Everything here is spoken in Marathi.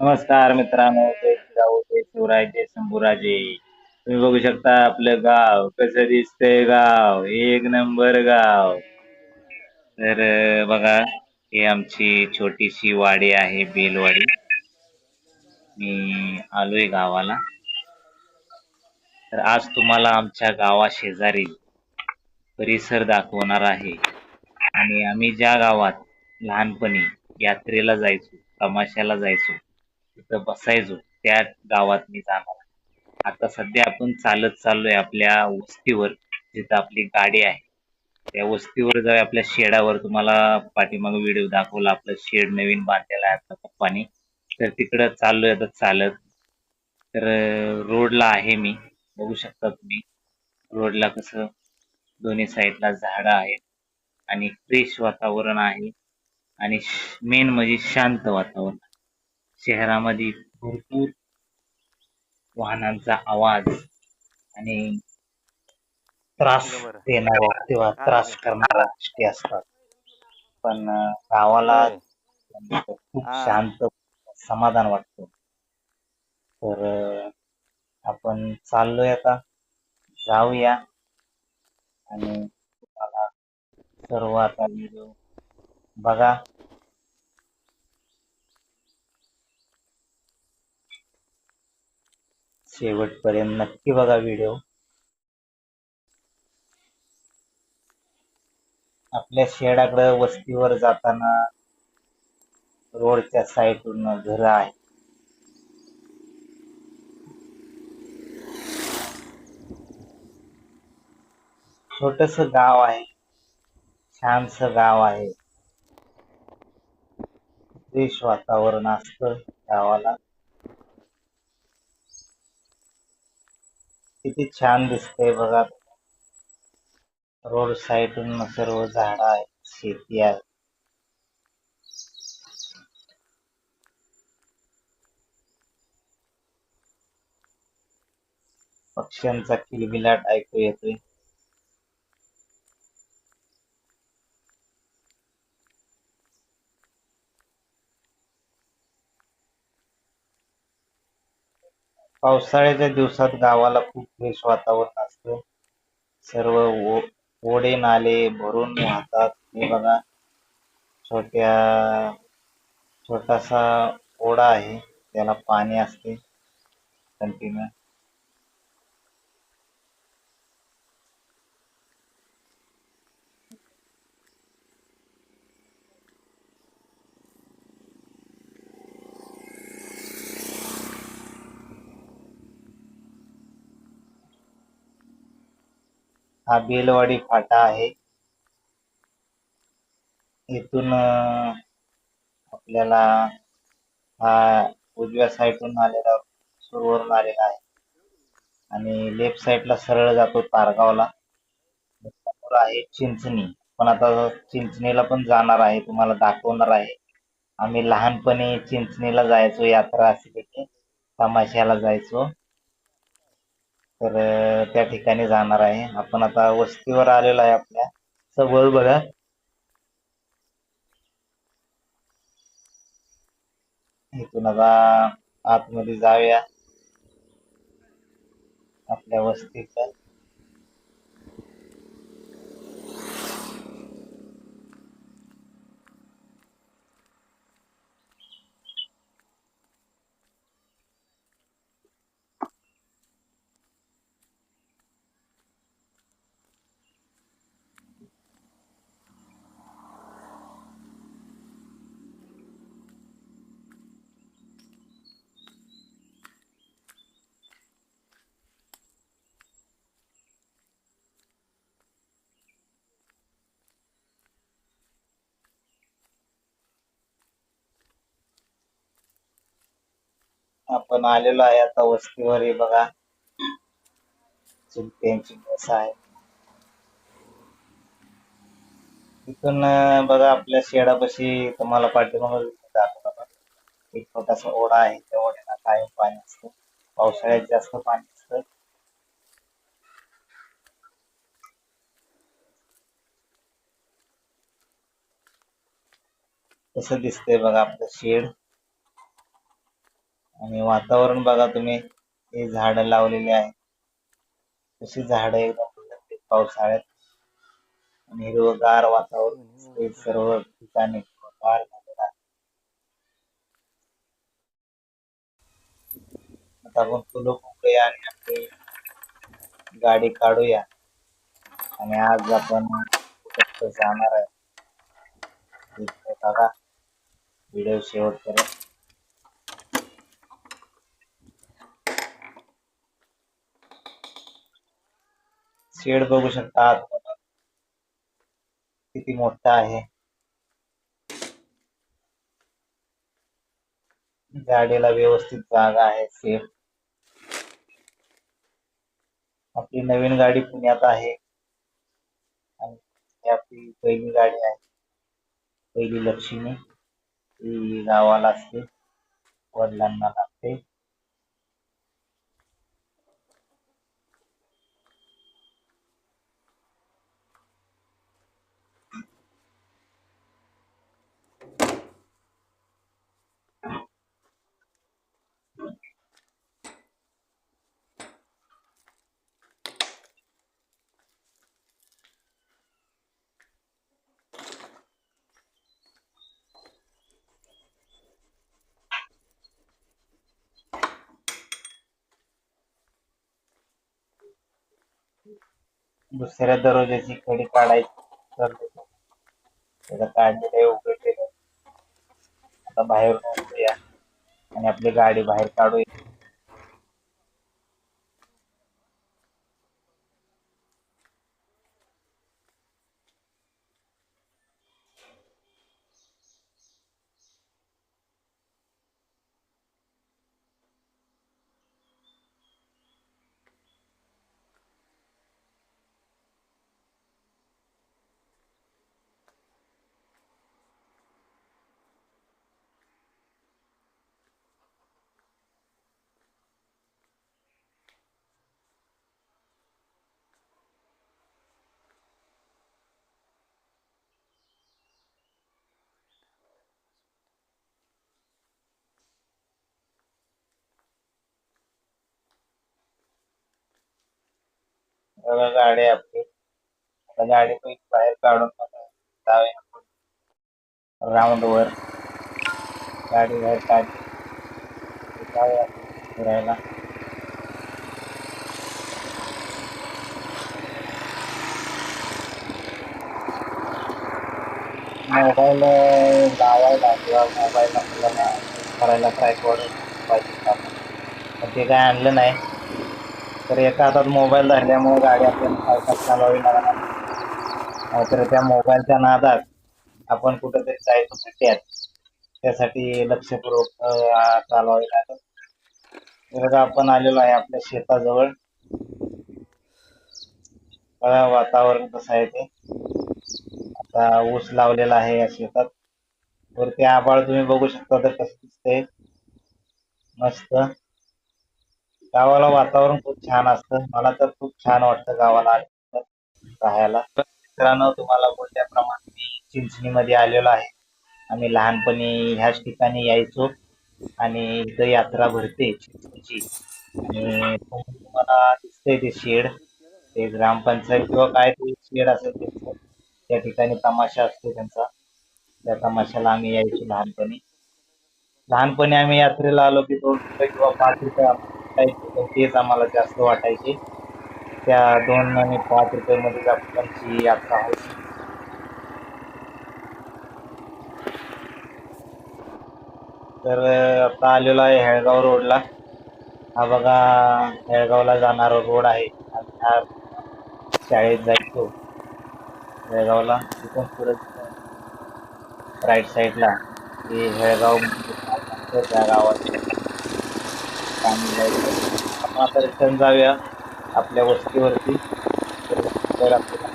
नमस्कार मित्रांनो जय जिजाऊ जय शिवराय जय शंभूराजे. तुम्ही बघू शकता आपलं गाव कसं दिसतंय गाव एक नंबर गाव. तर बघा ही आमची छोटीशी वाडी आहे बेलवाडी. मी आलोय गावाला. तर आज तुम्हाला आमच्या गावा शेजारी परिसर दाखवणार आहे. आणि आम्ही ज्या गावात लहानपणी यात्रेला जायचो तमाशाला जायचो तिथं बसायचो. त्या गावात मी जाणार. आता सध्या आपण चालत चाललोय आपल्या वस्तीवर जिथं आपली गाडी आहे. त्या वस्तीवर जाऊ आपल्या शेडावर तुम्हाला पाठीमाग व्हिडिओ दाखवला. आपलं शेड नवीन बांधलेलं आहे आता पप्पानी. तर तिकडं चाललोय आता चालत. तर रोडला आहे मी. बघू शकता तुम्ही. रोडला कसं दोन्ही साईडला झाडं आहेत. आणि फ्रेश वातावरण आहे. आणि मेन म्हणजे शांत वातावरण. शहरामध्ये भरपूर वाहनांचा आवाज आणि त्रास. देणाऱ्या किंवा त्रास करणाऱ्या गोष्टी असतात पण गावाला. खूप. शांत समाधान वाटतं तर आपण चाललोय आता जाऊया आणि तुम्हाला सर्व आता व्हिडिओ बघा शेवटपर्यंत नक्की बघा व्हिडिओ आपल्या शेडाकडे वस्तीवर जाताना रोडच्या साईडून घर आहे. छोटस गाव आहे. छानस गाव आहे. फ्रेश वातावरण असतं गावाला. किती छान दिसतंय बघा. रोड साईडून सर्व झाड आहेत शेती आहे. पक्ष्यांचा किलबिलाट ऐकू येतोय. पावसाळ्याच्या दिवसात गावाला खूप फ्रेश वातावरण असतं. सर्व ओ- ओढे नाले भरून वाहतात. हे बघा छोट्या छोटासा ओढा आहे. त्याला पाणी असते कंटिन्यू. हा बेलवाडी फाटा आहे. इथून आपल्याला हा उजव्या साईडून आलेला सुरवरून आलेला आहे. आणि लेफ्ट साईडला सरळ जातो तारगावला समोर आहे चिंचणी. पण आता चिंचणीला पण जाणार आहे. तुम्हाला दाखवणार आहे. आम्ही लहानपणी चिंचणीला जायचो यात्रा असली की तमाशाला जायचो. तर त्या ठिकाणी जाणार आहे. आपण आता वस्तीवर आलेलो आहे आपल्या. सबळ बघा. इथून आता आतमध्ये जाऊया. आपल्या वस्तीच्या आपण आलेलो आहे आता वस्तीवर हे बघा. चिमट्यांची बस आहे. तिथून बघा आपल्या शेडापाशी तुम्हाला पाठीमागं बघा. एक छोटासा ओढा आहे. त्या ओढ्याला कायम पाणी असतं. पावसाळ्यात जास्त पाणी असतं. कसं दिसतंय बघा आपलं शेड. आणि वातावरण बघा तुम्ही हे झाड लावलेली आहे. तशी झाड एकदम पावसाळ्यात. आणि हिरवगार वातावरण सर्व ठिकाणी झालेलं आहे. आता आपण फुलं फुकूया आणि आपली गाडी काढूया. आणि आज आपण जाणार आहे. बघा व्हिडिओ शेवटपर्यंत शेड बघू शकता किती मोठा आहे. गाडीला व्यवस्थित जागा आहे सेफ़ आपली नवीन गाडी पुण्यात आहे. आणि आपली पहिली गाडी आहे. पहिली लक्ष्मी. ही गावाला असते. वडिलांना लागते. दुसऱ्या दरवाजाची कडी काढायची. तर काढलेलं उघड केलं आता बाहेर आणि आपली गाडी बाहेर काढूया. बघा गाडी आहे आपली. आता गाडी पैकी बाहेर काढून जाऊया आपण राऊंड वर गाडी बाहेर काढली. जाऊया फिरायला. मोबाईल लावायला किंवा मोबाईल आपल्याला करायला ट्रायपॉड पाहिजे. ते काय आणलं नाही. तर एका हातात मोबाईल धरल्यामुळे गाडी आपल्याला सारखाच चालवावी लागणार. नाहीतर त्या मोबाईलच्या नादात आपण कुठेतरी जायचो खड्ड्यात त्यासाठी लक्षपूर्वक चालवावी लागत तर आपण आलेलो आहे आपल्या शेताजवळ बघा वातावरण कसं आहे ते. आता ऊस लावलेला आहे या शेतात. वरती आभाळ तुम्ही बघू शकता तर कसं दिसते मस्त. गावाला वातावरण खूप छान असतं. मला तर खूप छान वाटतं गावाला आल्यानंतर राहायला. मित्रांनो तुम्हाला बोलल्याप्रमाणे मी चिंचणीमध्ये आलेलो आहे. आम्ही लहानपणी ह्याच ठिकाणी यायचो आणि इथं यात्रा भरते चिंचणीची. आणि तुम्हाला दिसतंय ते शेड. ते ग्रामपंचायत किंवा काय ते शेड असेल त्यांचं त्या ठिकाणी तमाशा असतो त्यांचा. त्या तमाशाला आम्ही यायचो लहानपणी. लहानपणी आम्ही यात्रेला आलो की दोन रुपये किंवा पाच रुपये वाटायचे पण तेच आम्हाला जास्त वाटायचे. त्या दोन आणि पाच रुपये मध्ये आमची यात्रा होती. तर आता आलेलो आहे हेळगाव रोडला. हा बघा हेळगावला जाणारा रोड आहे. आम्ही हा शाळेत जायचो. हेळगावला. तिथून पुढे राईट साईडला. हे हेळगाव म्हणजे त्या गावात. आणि आपण आता रिटर्न जाऊया आपल्या वस्तीवरती. तर आपल्याला